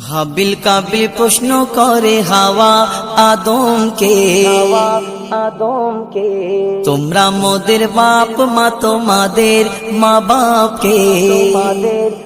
হাবিল কাবিল প্রশ্ন করে হাওয়া আদমকে। আদমকে। তোমরা মোদের বাপ মা তোমাদের মা বাপকে। তোমাদের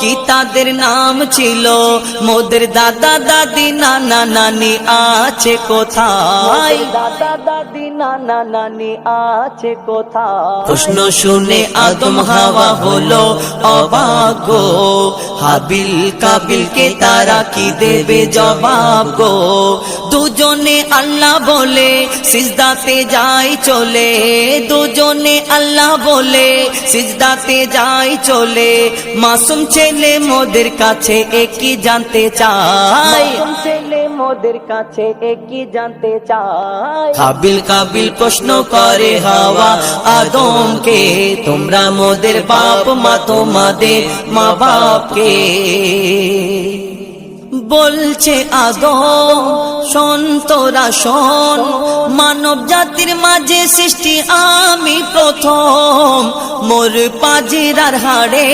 কি তাদের নাম ছিল? মোদের দাদা দাদি, নানা নানি আছে কোথায়? দাদা দাদি আছে প্রশ্ন শুনে আদম হাওয়া হলো অবাক হাবিল কাবিলকে তারা কি দেবে জবাব গো? দুজনে আল্লাহ বলে সিজদাতে যাই চলে। দুজনে আল্লাহ বলে সিজদাতে যাই চলে। মাসুম ছেলে মোদের কাছে একই জানতে চাই ছেলে মোদের কাছে একই জানতে চায়? কাবিল কাবিল প্রশ্ন করে হাওয়া আদমকে তোমরা মোদের বাপ মা তোমাদের মা বাপকে। বলছে আদম সন্তরা সন মানব জাতির মাঝে সৃষ্টি আমি প্রথম। মোর পাজিরার হাড়ে,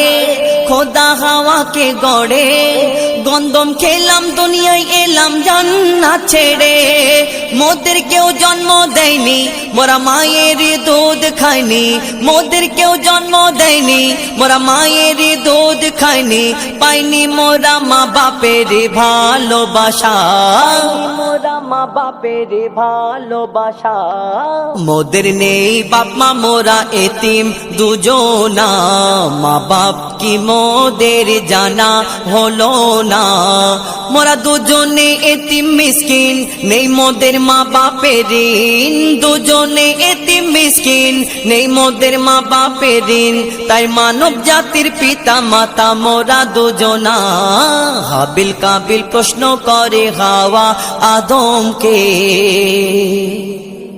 খোদা হাওয়াকে গড়ে গন্দম খেলাম দুনিয়ায় এলাম জান্নাত ছেড়ে। মোদের কেউ জন্ম দেয়নি মোরা মায়ের দুধ খায়নি মোদের কেউ জন্ম দেয়নি মোরা মায়ের দুধ খায়নি পাইনি মোরা মা বাপের ভালোবাসা। মোরা মা বাপের ভালোবাসা। মোদের নেই বাপ মা মোরা এতিম দুজনা। মা বাপ কি মোদের জানা হলো না? মোরা দুজনে এতিম মিসকিন, নেই মোদের মা বাপের ঋণ। দুজনে এতিম মিসকিন, নেই মোদের মা বাপের ঋণ। তাই মানব জাতির পিতা মাতা মোরা দুজনা। হাবিল কাবিল প্রশ্ন করে হাওয়া আদমকে।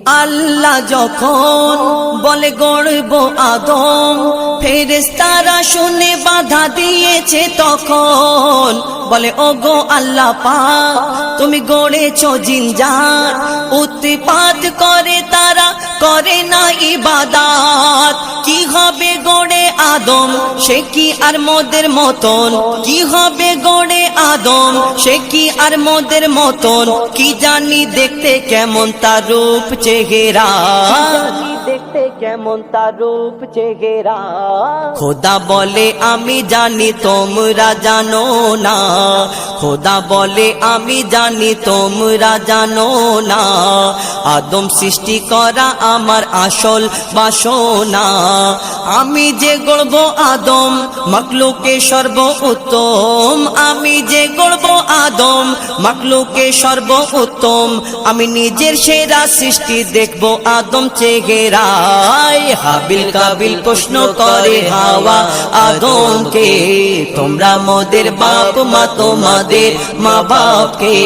আল্লাহ যখন বলে গড়ব আদম ফেরেস্তারা শুনে বাধা দিয়েছে তখন। বলে, ওগো আল্লাহ পা তুমি গড়েছ জিনজার, উৎপাত করে তারা করে না ইবাদাত। কি হবে গড়ে আদম, সে কি আর মদের মতন? কি হবে গড়ে আদম সে কি আর মোদের মতন? কি জানি দেখতে কেমন তার রূপ চেহারা। দেখতে কেমন তার রূপ চেহারা। খোদা বলে আমি জানি তোমরা জানো না। খোদা বলে আমি জানি তোমরা জানো না। আদম সৃষ্টি করা আমার আসল বাসনা। আমি যে গড়ব আদম মকলুকে সর্ব উত্তম আমি যে গড়ব আদম মকলুকে সর্ব উত্তম আমি নিজের সেরা সৃষ্টি দেখব আদম চেহারায়। হাবিল কাবিল প্রশ্ন করে হাওয়া, আদমকে, তোমরা মোদের বাপ, মা তোমাদের মা বাপকে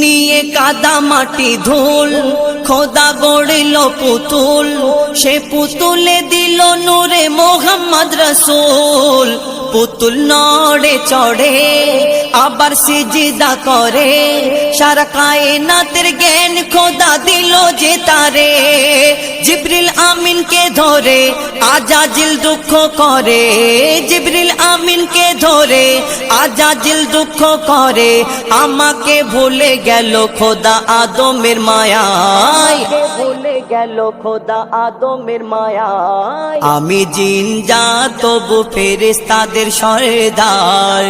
নিয়ে কাদা মাটি ধুল, খোদা গড়িল পুতুল, সে পুতুলে দিল নূরে মোহাম্মদ রসুল। পুতুল নড়ে চড়ে আবার সিজিদা করে। সারা কায়নাতের জ্ঞান খোদা দিল যে তারে। জিবরিল আমিনকে ধরে আজাজিল দুঃখ করে। জিবরিল আমিনকে ধরে আজাজিল দুঃখ করে। আমাকে ভুলে গেল খোদা আদমের মায়ায়। ভুলে গেল খোদা আদমের মায়ায়। আমি জিন যা তবু ফেরেস তাদের সরদার।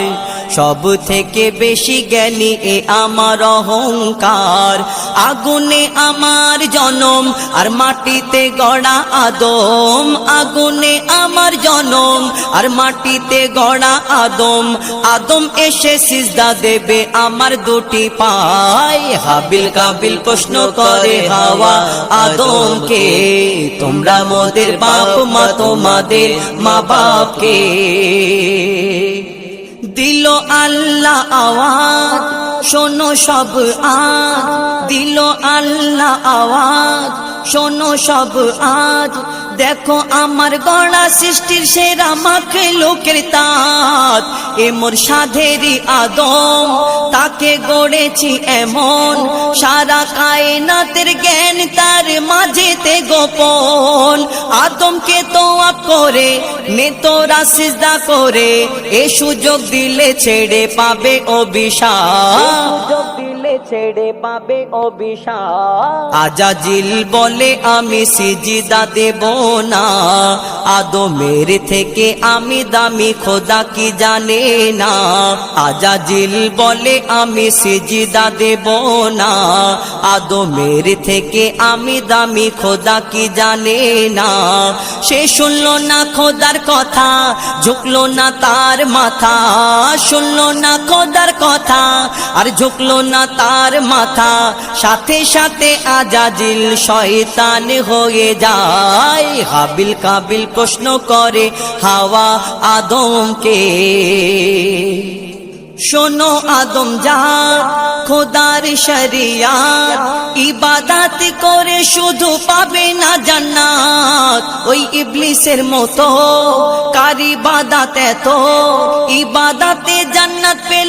সব থেকে বেশি জ্ঞানী এ আমার অহংকার। আগুনে আমার জনম আর মাটিতে গড়া আদম। আগুনে আমার জনম আর মাটিতে গড়া আদম। আদম এসে সিজদা দেবে আমার দুটি পায়। হাবিল কাবিল প্রশ্ন করে হাওয়া আদমকে, তোমরা মোদের বাপ, মা তোমাদের মা বাপকে দিল আল্লাহ আওয়াজ শোনো সব আজ। দিল আল্লাহ আওয়াজ শোনো সব আজ। দেখো আমার গড়া সৃষ্টির সেরা মাখে লোকের তাঁত। এ মোর সাধেরই আদম, তাকে গড়েছি এমন। সারা কায়নাতের জ্ঞান তার মাঝেতে গোপন। আদমকে তো আপ করে নে তোরা সিজদা করে, এ সুযোগ দিলে ছেড়ে পাবে অভিশাপ। দিলে ছেড়ে পাবে অভিশাপ। আজাজিল বলে, আমি সিজিদা দেব না। আদমের থেকে আমি দামি খোদা কি জানে না। আজাজিল বলে, আমি সিজিদা দেব না। আদমের থেকে আমি দামি খোদা কি জানে না। সে শুনলো না খোদার কথা, ঝুঁকলো না তার মাথা। শুনলো না খোদার কথা, আর ঝুঁকলো না তার মাথা, সাথে সাথে আজাজিল শয়তান হয়ে যায়। হাবিল কাবিল প্রশ্ন করে হাওয়া আদমকে, শোনো আদম যা খোদার শরিয়াত, ইবাদাত করে শুধু পাবে না জান্নাত। ওই ইবলিসের মতো কার ইবাদাত এত? ইবাদাতে জান্নাত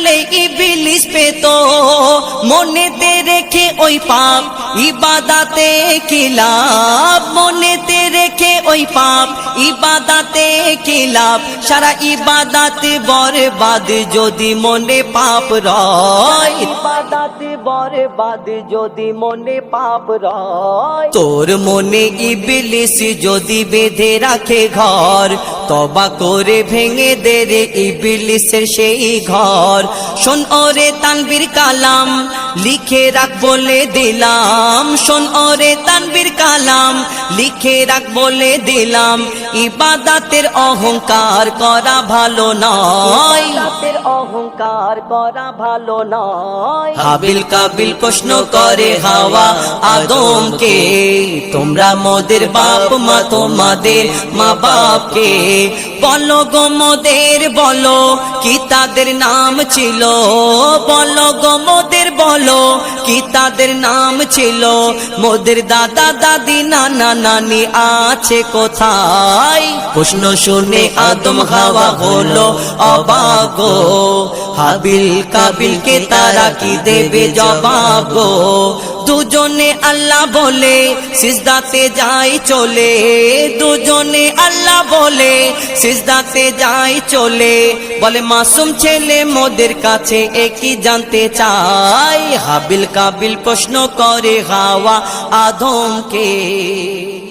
পেলে ইবলিস পেত মনেতে রেখে ওই পাপ ইবাদাতে কি লাভ মনেতে রেখে ওই পাপ ইবাদাতে কি লাভ সারা ইবাদাতে বরবাদ যদি মনে পাপ রয়। ইবাদাতে বরবাদ যদি মনে পাপ রয়। তোর মনে ইবলিস যদি বেঁধে রাখে ঘর তবা করে ভেঙে দে রে ইবলিসের সেই ঘর। শোন ওরে তানবীর কালাম, লিখে রাখ বলে দিলাম। শোন ওরে তানবীর কালাম, লিখে রাখ বলে দিলাম। ইবাদাতের অহংকার করা ভালো নয়। অহংকার করা ভালো নয়। হাবিল কাবিল প্রশ্ন করে হাওয়া আদমকে তোমরা মোদের বাপ মা তোমাদের মা বাপকে বলো গো মোদের বলো কি তাদের নাম ছিল? বলো গো মোদের বলো কি তাদের নাম ছিল? মোদের দাদা দাদি নানা নানি আছে কোথায়? প্রশ্ন শুনে আদম হাওয়া হলো অবাক। গো। হাবিল কাবিলকে তারা কি দেবে জবাব? দুজনে আল্লাহ বলে, সিজদাতে যাই চলে। দুজনে আল্লাহ বলে, সিজদাতে যাই চলে। বলে, মাসুম ছেলে মোদের কাছে একই জানতে চাই হাবিল কাবিল প্রশ্ন করে হাওয়া আদমকে।